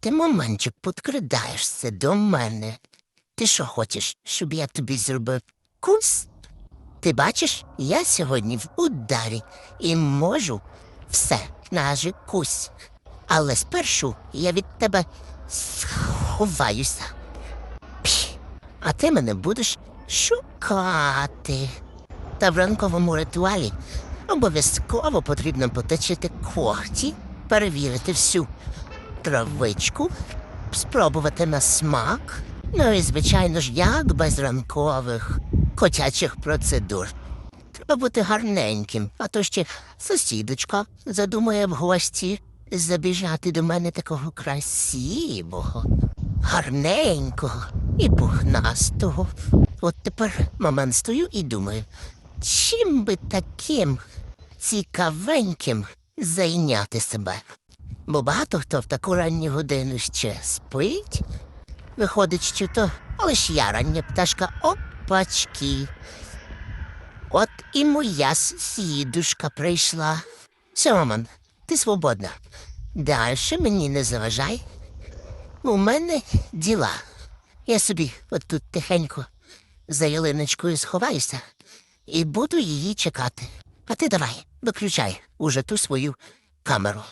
ти, моментчик, підкрадаєшся до мене. Ти що хочеш, щоб я тобі зробив кус? Ти бачиш, я сьогодні в ударі і можу все наже кусь. Але спершу я від тебе сховаюся. Пі, а ти мене будеш шукати. Та в ранковому ритуалі обов'язково потрібно поточити когті, перевірити всю травичку, спробувати на смак. Ну і, звичайно ж, як без ранкових котячих процедур. Треба бути гарненьким, а то ще сусідочка задумає в гості забіжати до мене такого красивого, гарненького і пухнастого. От тепер момент стою і думаю, чим би таким цікавеньким зайняти себе? Бо багато хто в таку ранню годину ще спить. Виходить, що то лиш я рання пташка опачки. От і моя сусідушка прийшла. Сьоман, ти свободна. Дальше мені не заважай. У мене діла. Я собі от тут тихенько за ялиночкою сховаюся і буду її чекати. А ти давай, виключай уже ту свою камеру.